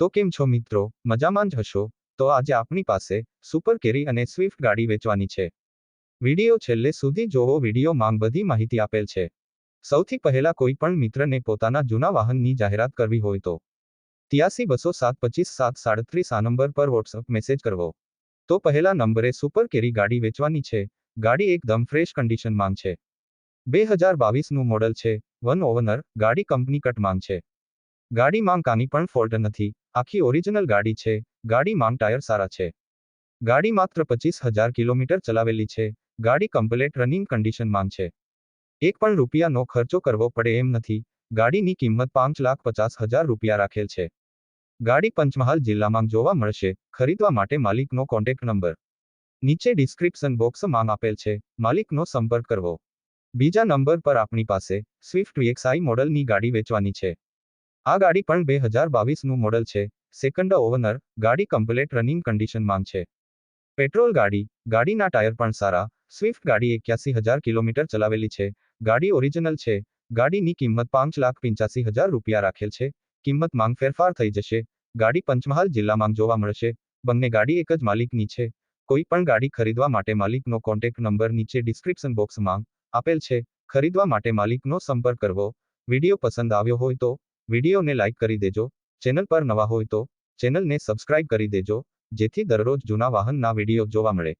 તો કેમ છો મિત્રો? મજામાં જ હશો? તો આજે આપણી પાસે સુપર કેરી અને સ્વિફ્ટ ગાડી વેચવાની છે. વીડિયો છેલ્લે સુધી જોવો વીડિયો માંગ બધી માહિતી આપેલ છે. સૌથી પહેલા કોઈ પણ મિત્રને પોતાના જૂના વાહનની જાહેરાત કરવી હોય તો ત્યાસી બસો સાત પચીસ સાત સાડત્રીસ આ નંબર પર વોટ્સઅપ મેસેજ કરવો. તો પહેલા નંબરે સુપર કેરી ગાડી વેચવાની છે. ગાડી એકદમ ફ્રેશ કન્ડિશન માંગ છે. બે હજાર બાવીસનું મોડલ છે. વન ઓવનર ગાડી કંપની કટ માંગ છે. ગાડી માંગ કાની પણ ફોલ્ટ નથી. આખી ઓરિજિનલ ગાડી છે. ગાડી માંગ ટાયર સારા છે. ગાડી માત્ર પચીસ હજાર કિલોમીટર ચલાવેલી છે. ગાડી કમ્પ્લેટ રનિંગ કન્ડિશન માંગ છે. એક પણ રૂપિયાનો ખર્ચો કરવો પડે એમ નથી. ગાડીની કિંમત પાંચ લાખ પચાસ હજાર રૂપિયા રાખેલ છે. ગાડી પંચમહાલ જિલ્લામાં જોવા મળશે. ખરીદવા માટે માલિકનો કોન્ટેક્ટ નંબર. નીચે ડિસ્ક્રિપ્શન બોક્સ માંગ આપેલ છે. માલિકનો સંપર્ક કરવો. બીજા નંબર પર આપણી પાસે સ્વિફ્ટ વીએક્સઆઈ મોડલની ગાડી વેચવાની છે. આ ગાડી પણ બે હજાર બાવીસનું મોડલ છે. સેકન્ડ ઓવનર ગાડી કમ્પ્લેટ રનિંગ કન્ડિશનમાં છે. પેટ્રોલ ગાડી, ગાડીના ટાયર પણ સારા. સ્વિફ્ટ ગાડી એક્યાસી હજાર કિલોમીટર ચલાવેલી છે. ગાડી ઓરિજિનલ છે. ગાડીની કિંમત પાંચ લાખ પંચ્યાસી હજાર રૂપિયા રાખેલ છે. કિંમત માંગ ફેરફાર થઈ જશે. ગાડી પંચમહાલ જિલ્લામાં જોવા મળશે. બંને ગાડી એક જ માલિકની છે. કોઈ પણ ગાડી ખરીદવા માટે માલિકનો કોન્ટેક્ટ નંબર નીચે ડિસ્ક્રિપ્શન બોક્સમાં આપેલ છે. ખરીદવા માટે માલિકનો સંપર્ક કરવો. વીડિયો પસંદ આવ્યો હોય તો વિડીયોને લાઇક કરી દેજો. ચેનલ પર નવા હોય તો ચેનલને સબસ્ક્રાઇબ કરી દેજો. જેથી દરરોજ જૂના વાહનના વીડિયો જોવા મળે.